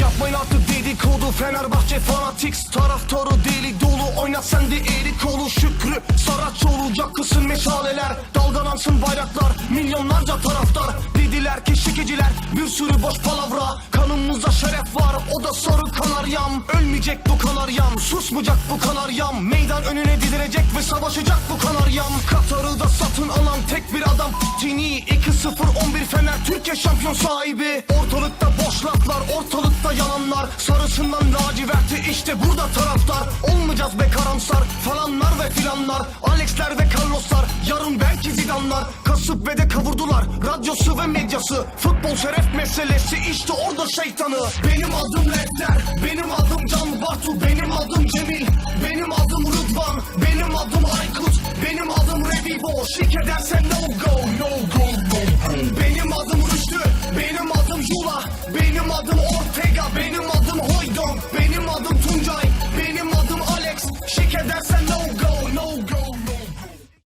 Yapmayın artık dedikodu Fenerbahçe fanatiks Taraftarı deli dolu. Oynat sen de eli kolu Şükrü Saraçoğlu Yakılsın meşaleler Dalgalansın bayraklar Milyonlarca taraftar. Dediler ki şikeciler Bir sürü boş palavra. Kanımızda şeref var O da sarı kanaryam. Ölmeyecek bu kanaryam Susmayacak bu kanaryam. Meydan önüne dizilecek Ve savaşacak bu kanaryam. Katar'ı da satın alan tek bir adam Tini 2-0 11 Türkiye şampiyon sahibi. Ortalıkta boş laflar Ortalıkta yalanlar. Sarısından laciverti işte burada taraftar. Olmayacağız be karamsar Falanlar ve filanlar. Alexler ve Carloslar Yarın belki Zidane'lar. Kasıp ve de kavurdular Radyosu ve medyası. Futbol şeref meselesi işte orada şeytanı. Benim adım Lefter Benim adım Can Bartu Benim adım Cemil. Benim adım Rıdvan Benim adım Aykut. Benim adım Revivo Şik edersen no go No go Jula Benim adım Ortega Benim